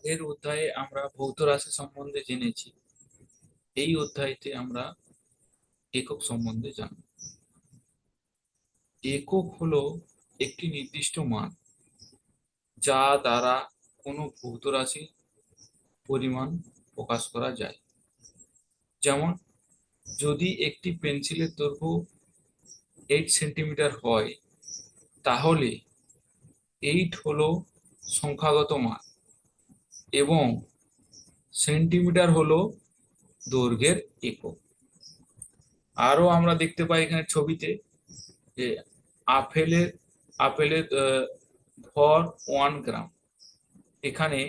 আগের অধ্যায়ে আমরা ভৌত রাশি সম্বন্ধে জেনেছি। এই অধ্যায়তে আমরা একক সম্বন্ধে জানব। একক হলো একটি নির্দিষ্ট মান, যা দ্বারা কোনো ভৌত রাশি পরিমাণ প্রকাশ করা যায়। যেমন, যদি একটি পেন্সিলের দৈর্ঘ্য এইট সেন্টিমিটার হয়, তাহলে এইট হলো সংখ্যাগত মান। এবং সেন্টিমিটার হলো দৈর্ঘ্যের একক। আরও আমরা দেখতে পাই এখানে ছবিতে যে আপেলের আপেলের ভর ওয়ান গ্রাম এখানে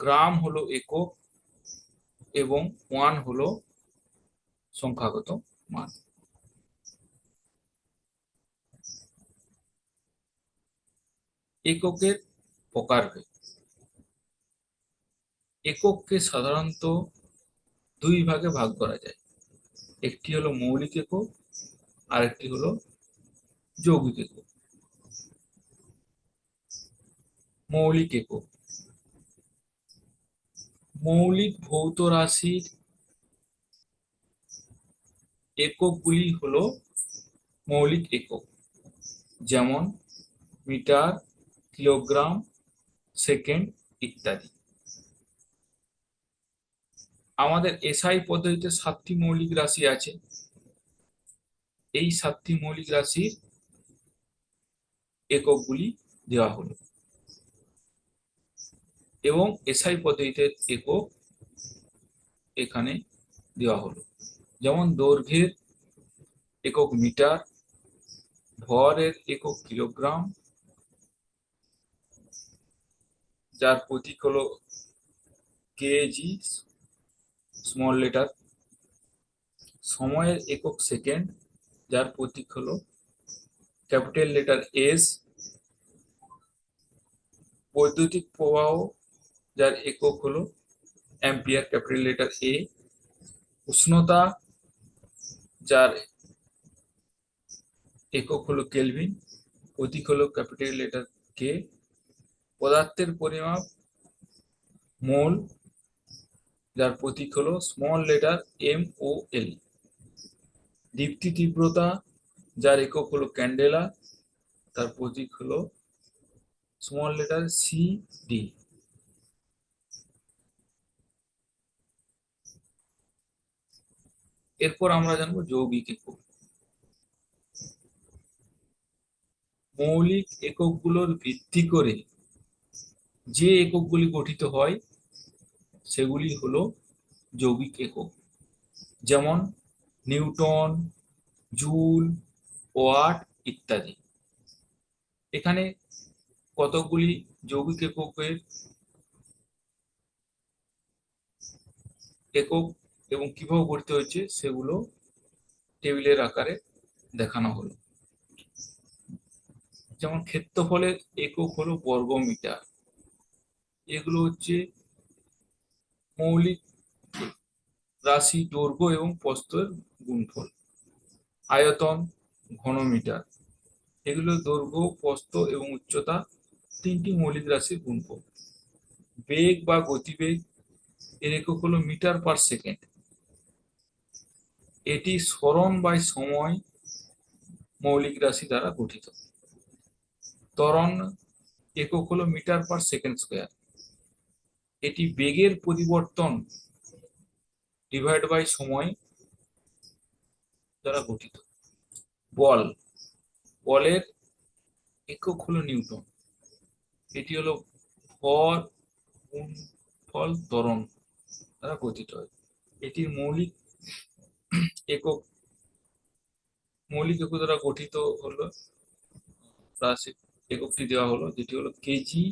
গ্রাম হলো একক এবং ওয়ান হলো সংখ্যাগত মান। এককের প্রকারভেদ। একককে সাধারণত দুই ভাগে ভাগ করা যায়। একটি হলো মৌলিক একক আর একটি হলো যৌগিক একক। মৌলিক একক। মৌলিক ভৌত রাশির এককগুলি হলো মৌলিক একক, যেমন মিটার, কিলোগ্রাম, সেকেন্ড ইত্যাদি। আমাদের এসআই পদ্ধতিতে সাতটি মৌলিক রাশি আছে। এই সাতটি মৌলিক রাশির এককগুলি দেওয়া হলো। এবং এসআই পদ্ধতিতে একক এখানে দেওয়া হলো। যেমন দৈর্ঘ্যের একক মিটার, ভরের একক কিলোগ্রাম, যার প্রতীক হলো কেজি স্মল লেটার সময়ের একক সেকেন্ড যার প্রতীক হলো ক্যাপিটাল লেটার এস বৈদ্যুতিক প্রবাহ যার একক হলো অ্যাম্পিয়ার ক্যাপিটাল লেটার এ উষ্ণতা যার একক হলো কেলভিন প্রতীক হলো ক্যাপিটাল লেটার কে পদার্থের পরিমাপ, মোল যার প্রতীক হলো small letter m o l দীপ্তি তীব্রতা, যার একক হলো ক্যান্ডেলা তার প্রতীক হলো স্মল লেটার সি ডি এরপর আমরা জানব যৌগিক একক। মৌলিক এককগুলোর ভিত্তি করে যে এককগুলি গঠিত হয় সেগুলি হলো যৌগিক একক। যেমন নিউটন, জুল, ওয়াট ইত্যাদি। এখানে কতগুলি যৌগিক এককের একক এবং কীভাবে গঠিত হয়েছে সেগুলো টেবিলের আকারে দেখানো হলো। যেমন ক্ষেত্রফলের একক হলো বর্গ মিটার এগুলো হচ্ছে মৌলিক রাশি দৈর্ঘ্য এবং প্রস্থের গুণফল। আয়তন ঘনমিটার। এগুলো দৈর্ঘ্য, প্রস্থ এবং উচ্চতা তিনটি মৌলিক রাশির গুণফল। বেগ বা গতিবেগ এর একক হলো মিটার পার সেকেন্ড। এটি স্মরণ বাই সময় মৌলিক রাশি দ্বারা গঠিত। ত্বরণ একক হলো মিটার পার সেকেন্ড স্কোয়ার। এটি বেগের পরিবর্তন ডিভাইড বাই সময় দ্বারা গঠিত। বল, বলের একক হলো নিউটন। এটি হলো গুণ, ফল, ত্বরণ দ্বারা গঠিত হয়। এটির মৌলিক একক মৌলিক একক দ্বারা গঠিত হলো রাশি এককটি দেওয়া হলো, যেটি হলো KG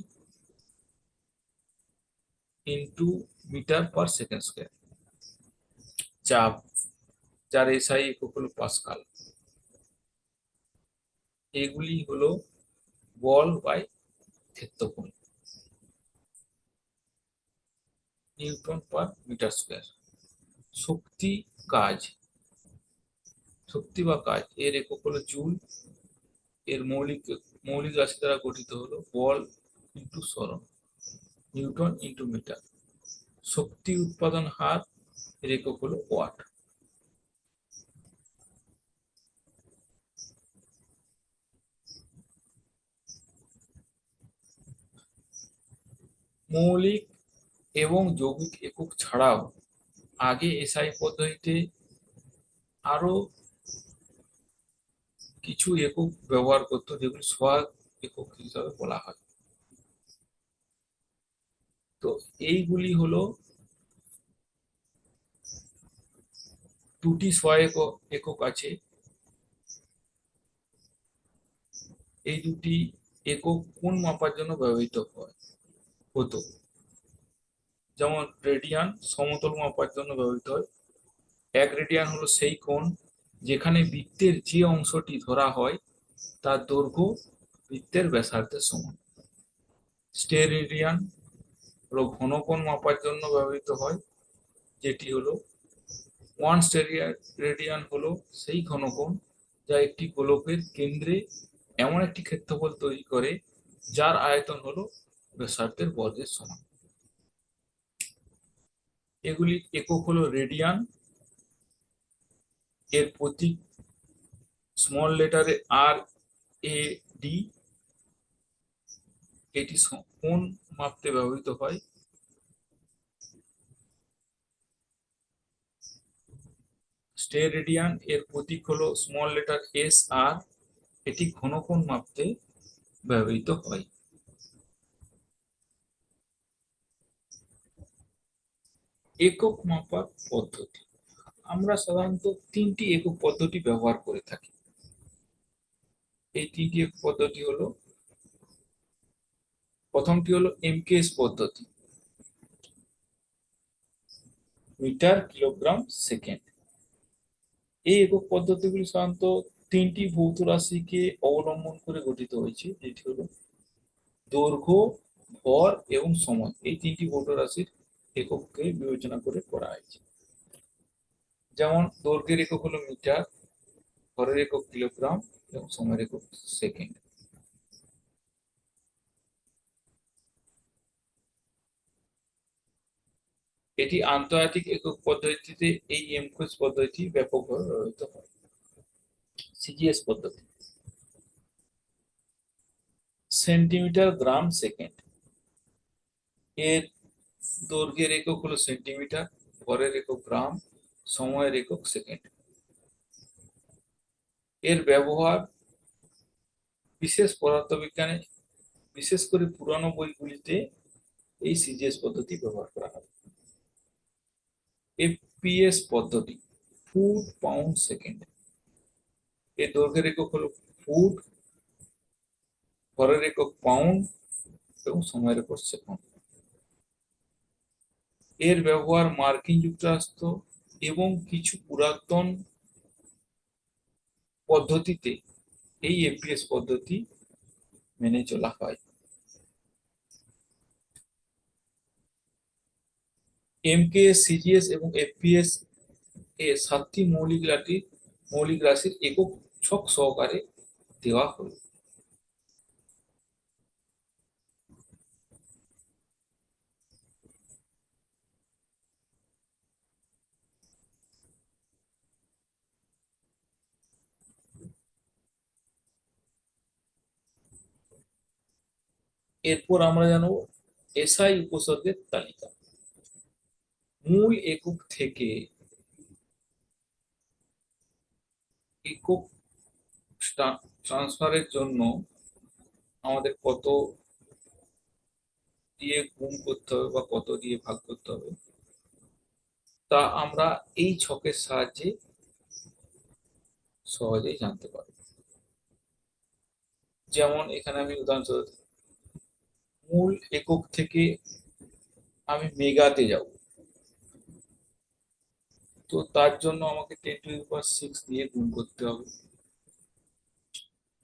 into metre per second square চাপ, যার এসআই একক হলো পাস্কাল এগুলি হলো বল বাই ক্ষেত্রফল। Newton per metre square. শক্তি কাজ। শক্তি বা কাজ, এর একক হলো জুল। এর মৌলিক মৌলিক রাশি দ্বারা গঠিত হলো বল ইন্টু সরণ। নিউটন ইন্টু মিটার শক্তি উৎপাদন হার একক হলো ওয়াট। মৌলিক এবং যৌগিক একক ছাড়াও আগে এসআই পদ্ধতিতে আরও কিছু একক ব্যবহার করতো, যেগুলো সহায়ক একক হিসাবে বলা হয়। তো এইগুলি হলো দুটি সহায়ক একক আছে। এই দুটি একক কোন মাপার জন্য ব্যবহৃত হয়? হতো। যেমন রেডিয়ান সমতল মাপার জন্য ব্যবহৃত হয়। এক রেডিয়ান হলো সেই কোণ যেখানে বৃত্তের যে অংশটি ধরা হয়, তার দৈর্ঘ্য বৃত্তের ব্যাসার্ধের সমান। স্টেরেডিয়ান হলো ঘনকোণ মাপার জন্য ব্যবহৃত হয়, যেটি হলো ওয়ান রেডিয়ান হলো সেই ঘনকোণ যা একটি গোলকের কেন্দ্রে এমন একটি ক্ষেত্রফল তৈরি করে, যার আয়তন হলো ব্যাসার্ধের বর্গের সমান। এগুলি একক হলো রেডিয়ান এর প্রতীক স্মল লেটারে আর এ ডি এটি কোণ মাপতে ব্যবহৃত হয়? স্টেরেডিয়ান এর প্রতীক হলো স্মল লেটার এস আর। এটি ঘনকোণ মাপতে ব্যবহৃত হয়। একক মাপার পদ্ধতি। আমরা সাধারণত তিনটি একক পদ্ধতি ব্যবহার করে থাকি। এই তিনটি একক পদ্ধতি হলো প্রথমটি হলো এমকেএস পদ্ধতি। Metre, kilogram, second. এই একক পদ্ধতিগুলি সাধারণত তিনটি ভৌত রাশিকে অবলম্বন করে গঠিত হয়েছে, যেটি হলো দৈর্ঘ্য, ভর এবং সময়। এই তিনটি ভৌত রাশির একককে বিবেচনা করে করা হয়েছে। যেমন, দৈর্ঘ্যের একক হলো মিটার, ভরের একক কিলোগ্রাম এবং সময়ের একক সেকেন্ড। এটি আন্তর্জাতিক একক পদ্ধতিতে এই এমকোস পদ্ধতি ব্যাপকভাবে ব্যবহৃত হয়। সিজিএস পদ্ধতি। Centimetre gram second. এর দৈর্ঘ্যের একক হলো সেন্টিমিটার ভরের একক গ্রাম, সময়ের একক সেকেন্ড। এর ব্যবহার বিশেষ পদার্থবিজ্ঞানে, বিশেষ করে পুরানো বইগুলিতে এই সিজিএস পদ্ধতি ব্যবহার করা হয়। এফপিএস পদ্ধতি, ফুট পাউন্ড সেকেন্ড। এর দৈর্ঘ্যের একক হলো ফুট, ভরের একক পাউন্ড এবং সময়ের একক সেকেন্ড এর ব্যবহার মার্কিন যুক্তরাষ্ট্র এবং কিছু পুরাতন পদ্ধতিতে এই এফপিএস পদ্ধতি মেনে চলা হয়। এমকেএস সিজিএস এবং এফপিএস এ সাতটি মৌলিক রাশি, মৌলিক রাশির একক ছক সহকারে দেওয়া হলো। এরপর আমরা জানব এসআই উপসর্গের তালিকা। মূল একক থেকে একক ট্রান্সফারের জন্য আমাদের কত দিয়ে গুণ করতে হবে বা কত দিয়ে ভাগ করতে হবে, তা আমরা এই ছকের সাহায্যে সহজেই জানতে পারব। যেমন এখানে আমি উদাহরণস্বরূপ মূল একক থেকে আমি মেগাতে যাব। তো তার জন্য আমাকে টেন টু পাওয়ার সিক্স দিয়ে গুণ করতে হবে।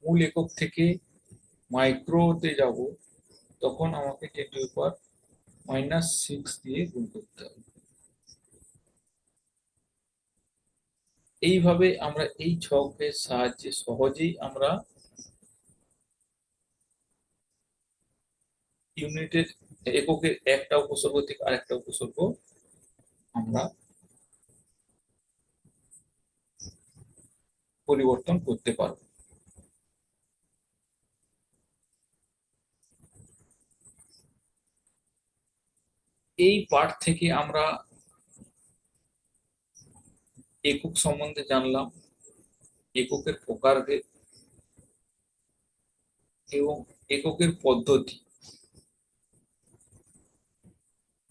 মূল একক থেকে মাইক্রোতে যাব, তখন আমাকে ten to power minus six দিয়ে গুণ করতে হবে। এইভাবে আমরা এই ছকের সাহায্যে সহজেই আমরা ইউনিটের এককের একটা উপসর্গ থেকে আরেকটা উপসর্গ আমরা পরিবর্তন করতে পারব। এই পাঠ থেকে আমরা একক সম্বন্ধে জানলাম, এককের প্রকারভেদ এবং এককের পদ্ধতি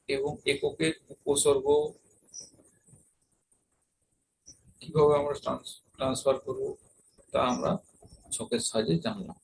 এবং এককের উপসর্গ কীভাবে আমরা ট্রান্সফার করব তা আমরা ছকের সাহায্যে জানলাম।